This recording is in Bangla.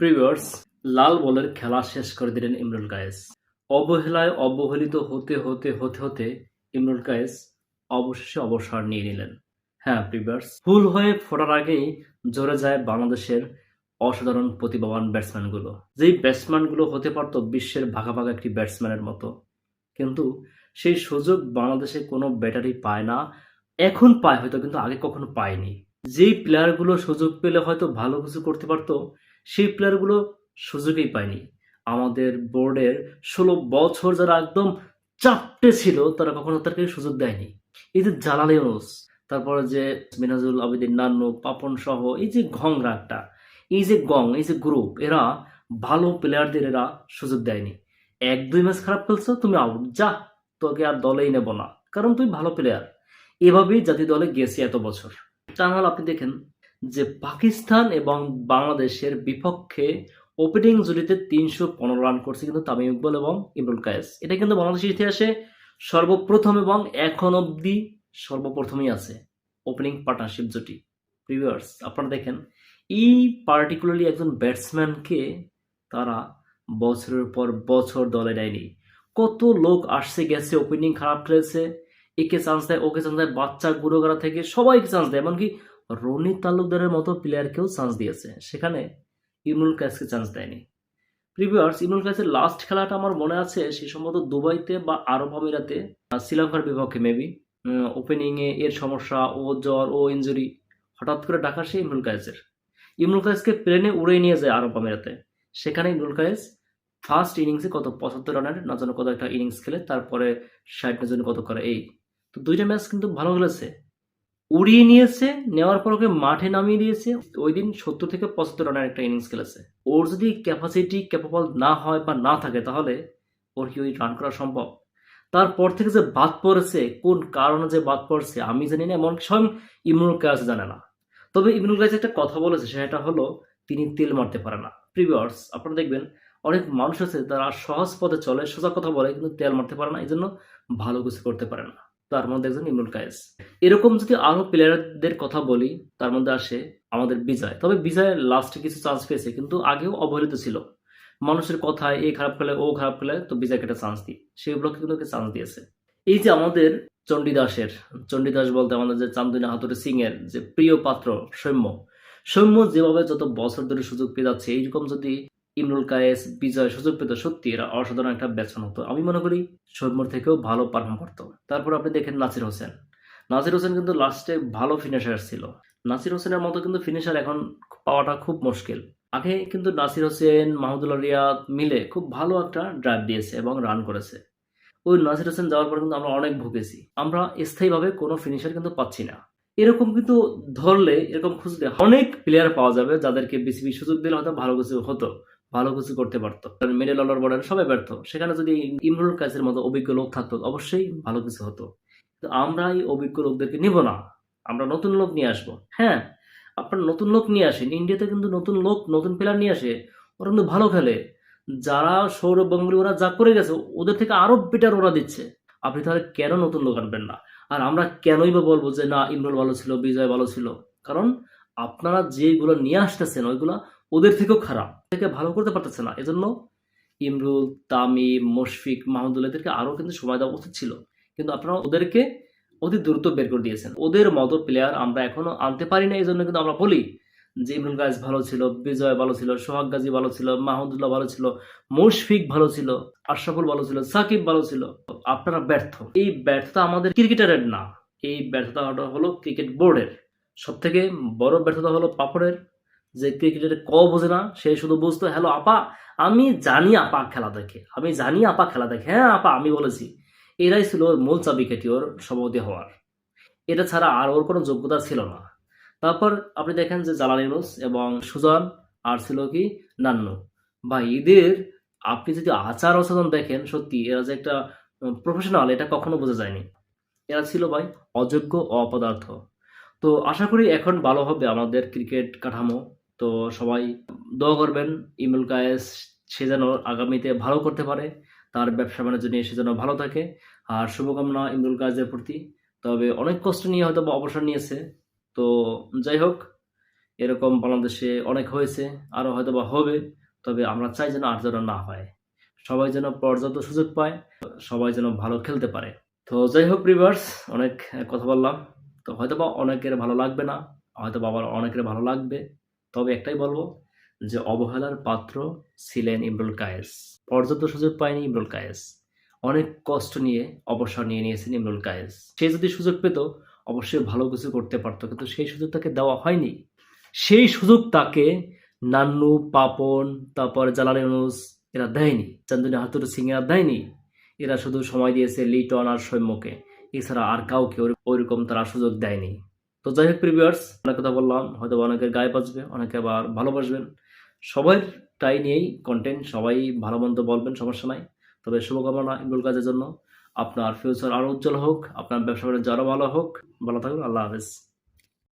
প্রিভিয়ার্স, লাল বলের খেলা শেষ করে দিলেন ইমরুল কায়েস। অবহেলায় অবহেলিত হতে হতে হতে হতে ইমরুল কায়েস অবশেষে অবসর নিয়ে নিলেন। হ্যাঁ প্রিভিয়ার্স ফুল হয়ে ফোটার আগেই জোরে যায় বাংলাদেশের অসাধারণ প্রতিভাবান ব্যাটসম্যানগুলো। যেই ব্যাটসম্যানগুলো হতে পারতো বিশ্বের ভাগা ভাগা একটি ব্যাটসম্যানের মতো। কিন্তু সেই সুযোগ বাংলাদেশে কোনো ব্যাটারি পায় না। এখন পায় হয়তো, কিন্তু আগে কখনো পায়নি। যেই প্লেয়ারগুলো সুযোগ পেলে হয়তো ভালো কিছু করতে পারতো সেই প্লেয়ারগুলো সুযোগই পায়নি। আমাদের বোর্ডের ষোলো বছর যারা একদম চাপটে ছিল, তারা কখনো তাকে সুযোগ দেয়নি। এই যে জালাল ইউনুস তারপরে যে মিনাজুল আবেদিন নান্নু, পাপন সহ, এই যে ঘংরাগটা এই যে গং, এই যে গ্রুপ এরা ভালো প্লেয়ারদের এরা সুযোগ দেয়নি। এক, দুই ম্যাচ খারাপ খেলছো, তুমি আউট যা, তোকে আর দলেই নেব না, কারণ তুই ভালো প্লেয়ার এভাবেই জাতীয় দলে গেছি এত বছর। তা আপনি দেখেন যে পাকিস্তান এবং বাংলাদেশের বিপক্ষে ওপেনিং জুড়িতে তিনশো পনেরো রান করছে কিন্তু তামিম ইকবল এবং ইমরুল কায়েস। এটা কিন্তু বাংলাদেশের ইতিহাসে সর্বপ্রথম এবং এখন অবধি সর্বপ্রথমই আছে ওপেনিং পার্টনারশিপ জুটি। প্রিভিয়ার্স আপনারা দেখেন, এই পার্টিকুলারলি একজন ব্যাটসম্যানকে তারা বছরের পর বছর দলে নেয়নি কত লোক আসছে, গেছে ওপেনিং খারাপ খেলেছে, একে চান্স দেয়, ওকে চান্স দেয়, বাচ্চা গুরুগারা থেকে সবাইকে চান্স দেয়, এমনকি রনিত তালুকদারের মতো প্লেয়ারকেও চান্স দিয়েছে। সেখানে ইমরুল কায়েসকে চান্স দেয়নি। প্রিভিয়ার্স ইমরুল কায়েসের লাস্ট খেলাটা আমার মনে আছে সে সম্ভবত দুবাইতে বা আরব আমিরাতে শ্রীলঙ্কার বিপক্ষে মেবি ওপেনিংয়ে এর সমস্যা, ও জ্বর, ও ইঞ্জুরি হঠাৎ করে ডাকা সে ইমরুল কায়েসের। ইমরুল কায়েসকে প্লেনে উড়ে নিয়ে যায় আরব আমিরাতে। সেখানে ইমরুল কায়েস ফার্স্ট ইনিংসে কত পঁচাত্তর রানের, না যেন কত একটা ইনিংস খেলে, তারপরে ষাট, না যেন কত করে, এই। তো দুইটা ম্যাচ কিন্তু ভালো খেলেছে। উড়িয়ে নিয়েছে, নেওয়ার পর ওকে মাঠে নামিয়ে দিয়েছে। ওই দিন সত্তর থেকে পঁচাত্তর রানের একটা ইনিংস খেলেছে। ওর যদি ক্যাপাসিটি ক্যাপাবল না হয় বা না থাকে, তাহলে ওর কি ওই রান করা সম্ভব? তারপর থেকে যে বাদ পড়েছে, কোন কারণে যে বাদ পড়ছে, আমি জানি না এমন স্বয়ং ইমরুল কাজ জানে না। তবে ইমরুল কাজ একটা কথা বলেছে, সেটা হলো তিনি তেল মারতে পারে না। প্রিভিয়ার্স, আপনারা দেখবেন, অনেক মানুষ আছে, তারা সহজ পথে চলে, সোজা কথা বলে, কিন্তু তেল মারতে পারে না এই জন্য ভালো কিছু করতে পারে না। তার মধ্যে একজন ইমরুল কায়েস। এরকম যদি আরও প্লেয়ারদের কথা বলি, তার মধ্যে আসে আমাদের বিজয়। তবে বিজয় লাস্টে কিছু চান্স পেয়েছে, কিন্তু আগেও অবহেলিত ছিল। মানুষের কথায়, এ খারাপ খেলে, ও খারাপ খেলে, তো বিজয়কে একটা চান্স দিই সেগুলোকে কিন্তু চান্স দিয়েছে। এই যে আমাদের চণ্ডীদাসের চণ্ডীদাস বলতে আমাদের যে চান্দুনা হাতুরে সিং এর যে প্রিয় পাত্র সৌম্য সৌম্য যেভাবে যত বছর ধরে সুযোগ পেয়ে যাচ্ছে, এইরকম যদি ইমরুল কায়েস, বিজয় সুযোগ পেত সত্যি, এরা অসাধারণ একটা ব্যাটসম্যান হতো। আমি মনে করি সৌম্যর থেকেও ভালো পারফর্ম করতো। তারপর আপনি দেখেন নাসির হোসেন। নাসির হোসেন কিন্তু লাস্টে ভালো ফিনিশার ছিল। নাসির হোসেনের মতো কিন্তু ফিনিশার এখন পাওয়াটা খুব মুশকিল। আগে কিন্তু নাসির হোসেন, মাহমুদুল্লাহ রিয়াদ মিলে খুব ভালো একটা ড্রাইভ দিয়েছে এবং রান করেছে। ওই নাসির হোসেন যাওয়ার পর কিন্তু আমরা অনেক ভুগেছি। আমরা স্থায়ীভাবে কোনো ফিনিশার কিন্তু পাচ্ছি না। এরকম কিন্তু ধরলে, এরকম খুঁজলে অনেক প্লেয়ার পাওয়া যাবে যাদেরকে বিসিবি সুযোগ দিলে হয়তো ভালো কিছু হতো। ভালো কিছু করতে পারতো। মিডল অর্ডার বর্ডার সবাই ব্যর্থ। সেখানে যদি ইমরুল কাজের মতো অভিজ্ঞ লোক থাকতো, অবশ্যই ভালো কিছু হতো। তো আমরা এই অভিজ্ঞ লোকদেরকে নিব না। আমরা নতুন লোক নিয়ে আসব। হ্যাঁ আপনার নতুন লোক নিয়ে আসেন। ইন্ডিয়াতে কিন্তু নতুন লোক, নতুন প্লেয়ার নিয়ে আসে, ওরা কিন্তু ভালো খেলে। যারা সৌরভ গাঙ্গুলি, ওরা যা করে গেছে, ওদের থেকে আরও বেটার ওরা দিচ্ছে। আপনি তাহলে কেন নতুন লোক আনবেন না? আর আমরা কেনই বা বলব যে, না, ইমরুল ভালো ছিল, বিজয় ভালো ছিল। কারণ আপনারা যেগুলো নিয়ে আসতেছেন, ওইগুলা ওদের থেকেও খারাপ। থেকে ভালো করতে পারতেছে না। এজন্য ইমরুল, তামিম, মুশফিক মাহমুদুল্লাহ এদেরকে আরও কিন্তু সময় দেওয়া উচিত ছিল। কিন্তু আপনারা ওদেরকে অতি দ্রুত বের করে দিয়েছেন। ওদের মতো প্লেয়ার আমরা এখনও আনতে পারি না এই জন্য কিন্তু আমরা বলি যে ইমরুল গাজ ভালো ছিল, বিজয় ভালো ছিল, সোহাগ গাজী ভালো ছিল, মাহমুদুল্লাহ ভালো ছিল, মুশফিক ভালো ছিল, আশরাফুল ভালো ছিল, সাকিব ভালো ছিল। আপনারা ব্যর্থ। এই ব্যর্থতা আমাদের ক্রিকেটারের না। এই ব্যর্থতা হলো ক্রিকেট বোর্ডের সব থেকে বড় ব্যর্থতা হলো পাপড়ের, যে ক্রিকেটের ক বোঝে না, সে শুধু বুঝতো, হ্যালো আপা, আমি জানি আপা খেলা দেখে, আমি জানি আপা খেলা দেখে হ্যাঁ আপা, আমি বলেছি। এরাই ছিল ওর মূল চাবিকাঠি ওর সভাপতি হওয়ার। এটা ছাড়া আর ওর কোনো যোগ্যতা ছিল না। তারপর আপনি দেখেন যে জালাল ইউনুস এবং সুজন আর ছিল কি নান্নু। বা এদের আপনি যদি আচার আচরণ দেখেন, সত্যি এরা যে একটা প্রফেশনাল এটা কখনো বোঝা যায়নি। এরা ছিল ভাই অযোগ্য, অপদার্থ। তো আশা করি এখন ভালো হবে আমাদের ক্রিকেট কাঠামো। তো সবাই দোয়া করবেন ইমুল কায়েস সে যেন আগামীতে ভালো করতে পারে, তার ব্যবসা বাণিজ্য নিয়ে সে যেন ভালো থাকে। আর শুভকামনা ইমরুল কাজের প্রতি। তবে অনেক কষ্ট নিয়ে হয়তো বা অবসর নিয়েছে। তো যাই হোক, এরকম বাংলাদেশে অনেক হয়েছে, আরও হয়তো বা হবে, তবে আমরা চাই যেন আর যেন না হয়। সবাই যেন পর্যাপ্ত সুযোগ পায়, সবাই যেন ভালো খেলতে পারে। তো যাই হোক রিভার্স অনেক কথা বললাম। তো হয়তো বা অনেকের ভালো লাগবে না হয়তো বা আবার অনেকের ভালো লাগবে। তবে একটাই বলব যে অবহেলার পাত্র ছিলেন ইমরুল কায়েস। পর্যাপ্ত সুযোগ পায়নি ইমরুল কায়েস। অনেক কষ্ট নিয়ে অবসর নিয়ে নিয়েছেন ইমরুল কায়েস। সে যদি সুযোগ পেত, অবশ্যই ভালো কিছু করতে পারতো। কিন্তু সেই সুযোগ তাকে দেওয়া হয়নি। সেই সুযোগ তাকে নান্নু, পাপন, তারপর জালাল ইউনুস এরা দেয়নি। চান্দনী হাতুর সিং এরা দেয়নি। এরা শুধু সময় দিয়েছে লিটন আর সৌম্যকে। এছাড়া আর কাউকে ওই- ওইরকম তারা সুযোগ দেয়নি। তো যাই হোক প্রিভিয়ার্স, অনেক কথা বললাম হয়তো অনেকের গায়ে বাজবে, অনেকে আবার ভালোবাসবেন। সবাই তাই নিয়েই কন্টেন্ট সবাই ভালো মন্দ বলবেন, সমস্যা নাই। তবে শুভকামনা ইমরুল কাজের জন্য। আপনার ফিউচার আরও উজ্জ্বল হোক, আপনার ব্যবসা বাণিজ্য আরও ভালো হোক। ভালো থাকুন, আল্লাহ হাফেজ।